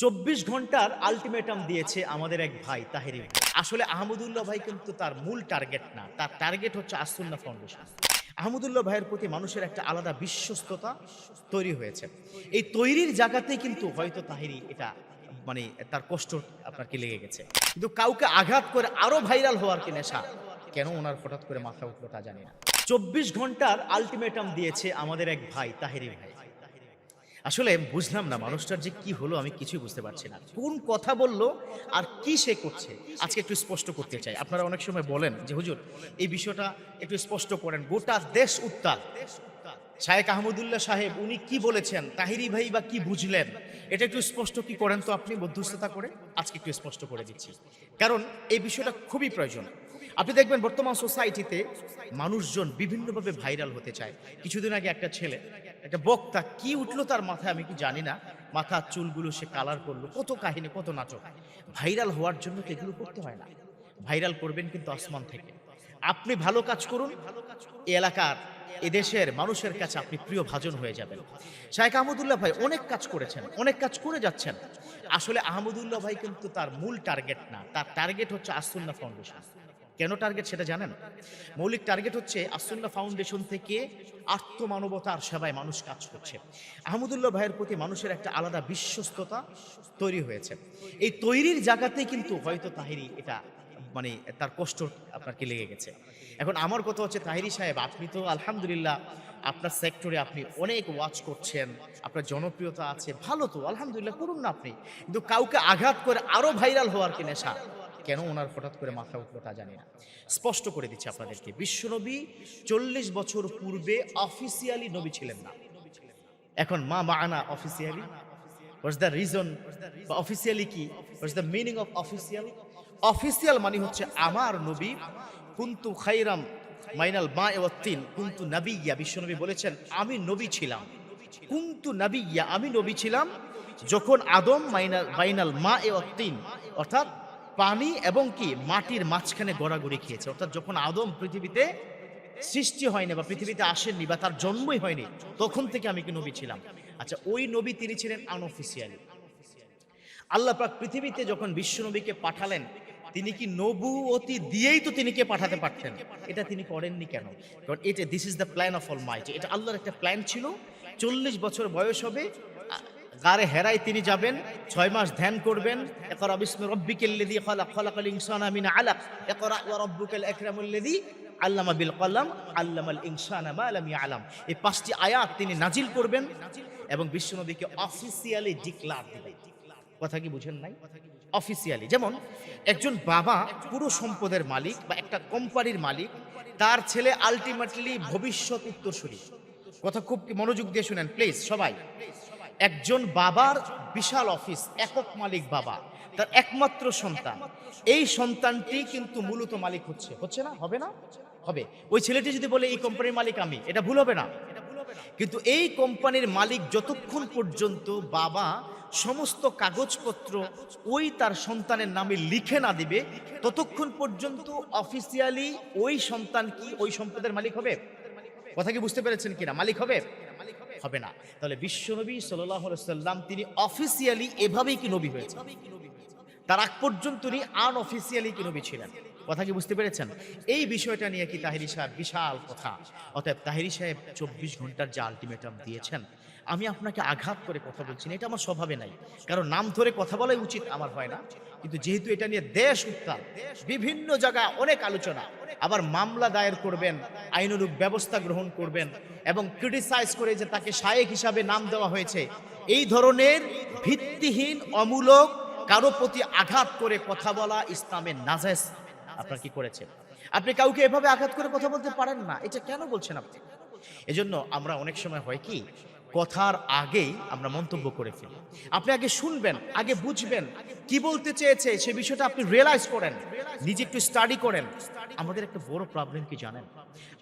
চব্বিশ ঘণ্টার আলটিমেটাম দিয়েছে আমাদের এক ভাই, তাহেরি। আসলে আহমদুল্লাহ ভাই কিন্তু তার মূল টার্গেট না, তার টার্গেট হচ্ছে আসুন্না ফাউন্ডেশন আহমদুল্লাহ ভাইয়ের প্রতি মানুষের একটা আলাদা বিশ্বস্ততা তৈরি হয়েছে। এই তৈরির জায়গাতেই কিন্তু হয়তো তাহেরি এটা মানে তার কষ্ট আপনার কি লেগে গেছে। কিন্তু কাউকে আঘাত করে আরও ভাইরাল হওয়ার কি নেশা? কেন ওনার হঠাৎ করে মাথা উঠল তা জানি না। চব্বিশ ঘণ্টার আলটিমেটাম দিয়েছে আমাদের এক ভাই, তাহেরি ভাই আসলে বুঝলাম না মানুষটার যে কি হলো, আমি কিছুই বুঝতে পারছি না। কোন কথা বলল আর কি সে করছে, আজকে একটু স্পষ্ট করতে চাই। আপনারা অনেক সময় বলেন যে, হুজুর, এই বিষয়টা একটু স্পষ্ট করেন। গোটা দেশ উত্তাল। শায়েক আহমদুল্লাহ সাহেব, উনি কি বলেছেন? তাহিরি ভাই বা কি বুঝলেন? এটা একটু স্পষ্ট কি করেন তো আপনি মধ্যস্থতা করে? আজকে একটু স্পষ্ট করে দিচ্ছি। কারণ এই বিষয়টা খুবই প্রয়োজন। আপনি দেখবেন বর্তমান সোসাইটিতে মানুষজন বিভিন্নভাবে ভাইরাল হতে চায়। কিছুদিন আগে একটা ছেলে একটা বক্তা কি উঠল তার মাথায় আমি কি জানি না। মাথা চুলগুলো সে কালার করল। কত কাহিনী, কত নাটক। ভাইরাল হওয়ার জন্য এগুলো করতে হয় না। ভাইরাল করবেন কিন্তু আসমান থেকে। আপনি ভালো কাজ করুন এলাকার এদেশের মানুষের কাছে আপনি প্রিয় ভাজন হয়ে যাবেন। শাহেখ আহমদুল্লাহ ভাই অনেক কাজ করেছেন, অনেক কাজ করে যাচ্ছেন। আসলে আহমদুল্লাহ ভাই কিন্তু তার মূল টার্গেট না। তার টার্গেট হচ্ছে আসুন্না ফাউন্ডেশন টার্গেট সেটা জানেন? মৌলিক টার্গেট হচ্ছে আসুন্না ফাউন্ডেশন থেকে আত্মমানবতার সেবায় মানুষ কাজ করছে। আহমদুল্লাহ ভাইয়ের প্রতি মানুষের একটা আলাদা বিশ্বস্ততা তৈরি হয়েছে। এই তৈরির জায়গাতেই কিন্তু হয়তো তাহিরি এটা মানে তার কষ্ট আপনার কি লেগে গেছে। এখন আমার কথা হচ্ছে, তাহিরি সাহেব, আপনি তো আলহামদুলিল্লাহ আপনার সেক্টরে আপনি অনেক ওয়াচ করছেন, আপনার জনপ্রিয়তা আছে, ভালো তো, আলহামদুলিল্লাহ, করুন না আপনি। কিন্তু কাউকে আঘাত করে আরও ভাইরাল হওয়ার কি নেশা? কেন ওনার হঠাৎ করে মাথা উঠল তা জানি না। স্পষ্ট করে দিচ্ছি আপনাদেরকে, বিশ্বনবী চল্লিশ বছর পূর্বে অফিসিয়ালি নবী ছিলেন না। এখন মা মানা অফিসিয়ালি হোয়াটস দ্য রিজন বা অফিসিয়ালি কি? What's the meaning of official official মানে হচ্ছে আমার নবী, কুন্তু খাইরাম মাইনাল মা তিন, কুন্তু নাবিয়া বিশ্বনবী বলেছেন, আমি নবী ছিলাম। কুন্তু নাবিয়া আমি নবী ছিলাম যখন আদম মাইনাল মাইনাল মা তিন, অর্থাৎ পানি এবং কি মাটির মাঝখানে গড়াগড়ি খেয়েছে। অর্থাৎ যখন আদম পৃথিবীতে সৃষ্টি হয়নি বা পৃথিবীতে আসেননি বা তার জন্মই হয়নি, তখন থেকে আমি কি নবী ছিলাম? আচ্ছা ওই নবী তিনি ছিলেন আনঅফিসিয়ালি। আল্লাহ পাক পৃথিবীতে যখন বিশ্ব নবীকে পাঠালেন, তিনি কি নবুয়তি দিয়েই তো তিনিকে পাঠাতে পারতেন? এটা তিনি করেননি কেন? কারণ এটা this is the plan of all might এটা আল্লাহর একটা প্ল্যান ছিল, চল্লিশ বছর বয়স হবে গারে হেরায় তিনি যাবেন, ছয় মাস ধ্যান করবেন। একরা বিস্মি রব্বিকাল্লাযী খালাক, খালাকাল ইনসানা মিন আলাক। একরা রাব্বুকাল আকরামুল্লাযী আল্লামা বিল কলম, আল্লামাল ইনসানা মা লাম ইয়ালাম। এই পাঁচটি আয়াত তিনি নাজিল করবেন এবং বিশ্বনবীকে অফিসিয়ালি ডিক্লার দিবেন। কথা কি বুঝেন নাই? অফিসিয়ালি যেমন, একজন বাবা পুরো সম্পদের মালিক বা একটা কোম্পানির মালিক, তার ছেলে আলটিমেটলি ভবিষ্যৎ উত্তরসূরি। কথা খুব মনোযোগ দিয়ে শুনেন প্লিজ সবাই। একজন বাবার বিশাল অফিস, একক মালিক বাবা, তার একমাত্র সন্তান। এই সন্তানটি কিন্তু মূলত মালিক হচ্ছে। হচ্ছে না? হবে না? হবে। ওই ছেলেটি যদি বলে, এই কোম্পানির মালিক আমি, এটা ভুল হবে না। কিন্তু এই কোম্পানির মালিক যতক্ষণ পর্যন্ত বাবা সমস্ত কাগজপত্র ওই তার সন্তানের নামে লিখে না দিবে, ততক্ষণ পর্যন্ত অফিসিয়ালি ওই সন্তান কি ওই সম্পদের মালিক হবে? কথা কি বুঝতে পেরেছেন কিনা? মালিক হবে? হবে না। তাহলে বিশ্বনবী সাল্লাহ সাল্লাম তিনি অফিসিয়ালি এভাবেই কি নবী হয়েছে তার আগ পর্যন্ত তিনি আনঅফিসিয়ালি কি নবী ছিলেন? কথা কি বুঝতে পেরেছেন? এই বিষয়টা নিয়ে কি তাহিরি সাহেব বিশাল কথা। অতএব তাহিরি সাহেব চব্বিশ ঘণ্টার যে আলটিমেটাম দিয়েছেন, আমি আপনাকে আঘাত করে কথা বলছি না, এটা আমার স্বভাবে নাই। কারণ নাম ধরে কথা বলাই উচিত আমার হয় না। কিন্তু যেহেতু এটা নিয়ে দেশ উত্তাল, বিভিন্ন জায়গায় অনেক আলোচনা, আবার মামলা দায়ের করবেন, আইনুরূপ ব্যবস্থা গ্রহণ করবেন এবং ক্রিটিসাইজ করে যে তাকে শায়েক হিসাবে নাম দেওয়া হয়েছে, এই ধরনের ভিত্তিহীন, অমূলক, কারও প্রতি আঘাত করে কথা বলা ইসলামের নাজেস আপনার কি করেছেন? আপনি কাউকে এভাবে আঘাত করে কথা বলতে পারেন না। এটা কেন বলছেন আপনি? এজন্য আমরা অনেক সময় হয় কি কথার আগেই আমরা মন্তব্য করে ফেলি। আপনি আগে শুনবেন আগে বুঝবেন কি বলতে চেয়েছে সে বিষয়টা আপনি রিয়েলাইজ করেন নিজে একটু স্টাডি করেন। আমাদের একটা বড় প্রবলেম কি জানেন?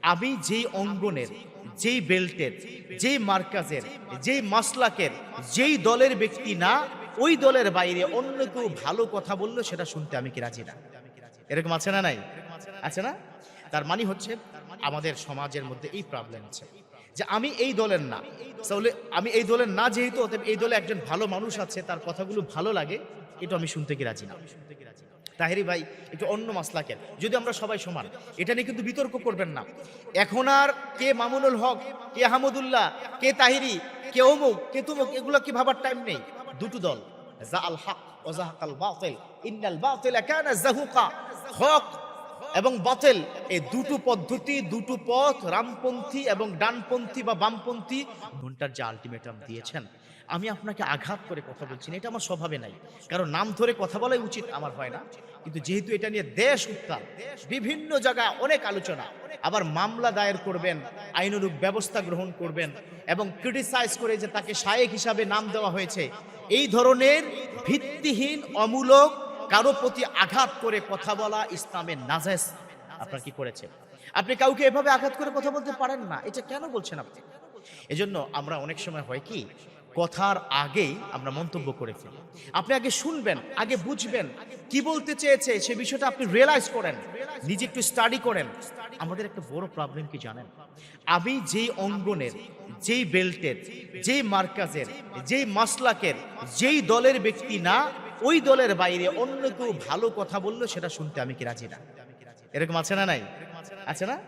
আমি যেই অঙ্গনের যেই বেল্টের যেই মার্কাজের যেই মাসলাকের যেই দলের ব্যক্তি না ওই দলের বাইরে অন্য কেউ ভালো কথা বলল সেটা শুনতে আমি কি রাজি না? এরকম আছে না নাই? আছে না? তার মানে হচ্ছে আমাদের সমাজের মধ্যে এই প্রবলেম আছে। যে আমি এই দলের না। তাহলে আমি এই দলের না যেহেতু এই দলে একজন ভালো মানুষ আছে, তার কথাগুলো ভালো লাগে, এটা আমি শুনতে কি রাজি না? তাহেরি ভাই, একটু অন্য মাসলাকের। যদি আমরা সবাই সমান, এটা নিয়ে কিন্তু বিতর্ক করবেন না। এখন আর কে মামুনুল হক, কে আহমদুল্লাহ, কে তাহিরি, কে অমুক, কে তুমুক, এগুলো কি ভাবার টাইম নেই? দুটো দল। জা আল হক ও জাহাকাল বাতিল। ইন্নাল বাতিল কানা জাহুকা। হক এবং বাতিল, এই দুটো পদ্ধতি, দুটো পথ, রামপন্থী এবং ডানপন্থী বা বামপন্থী ঘণ্টার যে আলটিমেটাম দিয়েছেন। আমি আপনাকে আঘাত করে কথা বলছি না, এটা আমার স্বভাবে নাই। কারণ নাম ধরে কথা বলাই উচিত আমার হয় না। কিন্তু যেহেতু এটা নিয়ে দেশ উত্তাল, বিভিন্ন জায়গায় অনেক আলোচনা, আবার মামলা দায়ের করবেন আইনানুগ ব্যবস্থা গ্রহণ করবেন এবং ক্রিটিসাইজ করে যে তাকে শায়েক হিসাবে নাম দেওয়া হয়েছে, এই ধরনের ভিত্তিহীন, অমূলক কারও প্রতি আঘাত করে কথা বলা ইসলামের নাজাজ আপনার কি করেছে আপনি কাউকে এভাবে আঘাত করে কথা বলতে পারেন না। এটা কেন বলছেন আপনি? এজন্য আমরা অনেক সময় হয় কি, কথার আগেই আমরা মন্তব্য করে ফেলি। আপনি আগে শুনবেন, আগে বুঝবেন কি বলতে চেয়েছে, সে বিষয়টা আপনি রিয়েলাইজ করেন, নিজে একটু স্টাডি করেন। আমাদের একটা বড় প্রবলেম কি জানেন? আমি যেই অঙ্গনের, যেই বেল্টের যেই মার্কাজের, যেই মাসলাকের, যেই দলের ব্যক্তি না ওই দলের বাইরে অন্য কেউ ভালো কথা বলল, সেটা শুনতে আমি কি রাজি না? এরকম আছে না নাই? আছে না?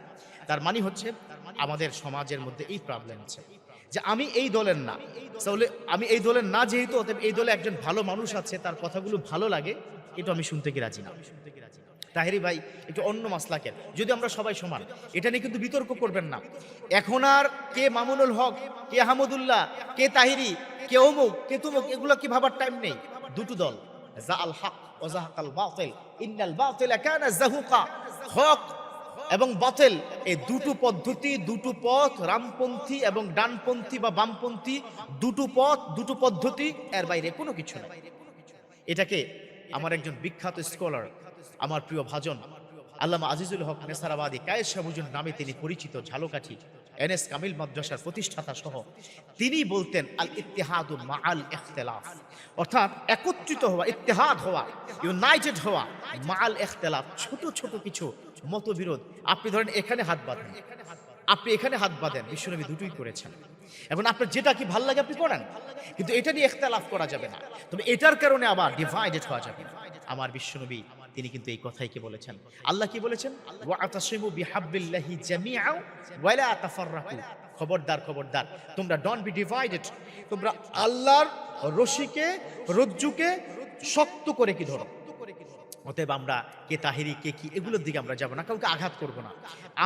তার মানে হচ্ছে, আমাদের সমাজের মধ্যে এই প্রবলেম আছে। যে আমি এই দলের না। তাহলে আমি এই দলের না যেহেতু, অতএব এই দলে একজন ভালো মানুষ আছে, তার কথাগুলো ভালো লাগে, এটা আমি শুনতে কি রাজি না? তাহেরি ভাই, একটু অন্য মাসলাকের। যদি আমরা সবাই সমান, এটা নিয়ে কিন্তু বিতর্ক করবেন না। এখন আর কে মামুনুল হক, কে আহমদুল্লাহ, কে তাহিরি, কে অমুক, কে তুমুক, এগুলো কি ভাবার টাইম নেই? দুটো দল জা আল হক ও জাহাকাল বাতিল। ইন্নাল বাতিল কানা জাহুকা হক এবং বাতিল। এই দুটো পদ্ধতি, দুটো পথ, রামপন্থী এবং ডানপন্থী বা বামপন্থী, দুটো পথ, দুটো পদ্ধতি, এর বাইরে কোনো কিছু নেই। এটাকে আমার একজন বিখ্যাত স্কলার, আমার প্রিয় ভাজন, আল্লামা আজিজুল হক নেসারাবাদী কায়েস সাবুজুন নামে তিনি পরিচিত ঝালকাঠি এনএস কামিল মাদ্রাসার প্রতিষ্ঠাতা সহ তিনি বলতেন, আল ইত্তেহাদু মা আল অর্থাৎ একত্রিত হওয়া, ইত্তেহাদ হওয়া, ইউনাইটেড হওয়া মা আল ইখতিলাফ, ছোট ছোট কিছু মতবিরোধ। আপনি ধরেন, এখানে হাত বাঁধেন। আপনি এখানে হাত বাঁধেন, বিশ্বনবী দুটোই করেছেন। এখন আপনার যেটা কি ভালো লাগে, আপনি করেন কিন্তু এটা নিয়ে ইখতিলাফ করা যাবে না। তবে এটার কারণে আবার ডিভাইডেড হওয়া যাবে। আমার বিশ্বনবী তিনি কিন্তু এই কথাই কি বলেছেন? আল্লাহ কি বলেছেন? খবরদার খবরদার, তোমরা ডন বি ডিভাইডেড তোমরা আল্লাহর রশিকে, রজ্জুকে শক্ত করে কি ধরো? অতএব আমরা কে তাহিরি, কে কি, এগুলোর দিকে আমরা যাব না, কাউকে আঘাত করব না।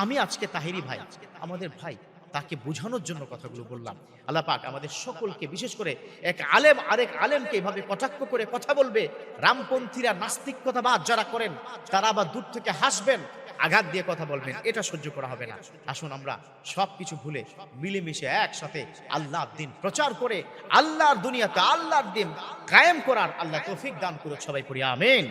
আমি আজকে তাহিরি ভাই, আমাদের ভাই। তাকে বোঝানোর জন্য কথাগুলো বললাম। আল্লাহ পাক আমাদের সকলকে, বিশেষ করে এক আলেম, আরেক আলেমকে এভাবে কটাক্ষ করে কথা বলবে। রামপন্থীরা নাস্তিকতাবাদ যারা করেন, তারা আবার দূর থেকে হাসবেন, আঘাত দিয়ে কথা বলবেন। এটা সহ্য করা হবে না। আসুন আমরা সব কিছু ভুলে, মিলেমিশে একসাথে আল্লাহর দিন প্রচার করে, আল্লাহর দুনিয়াতে আল্লাহর দিন কায়েম করার আল্লাহ তৌফিক দান করুক সবাই পড়ি, আমিন।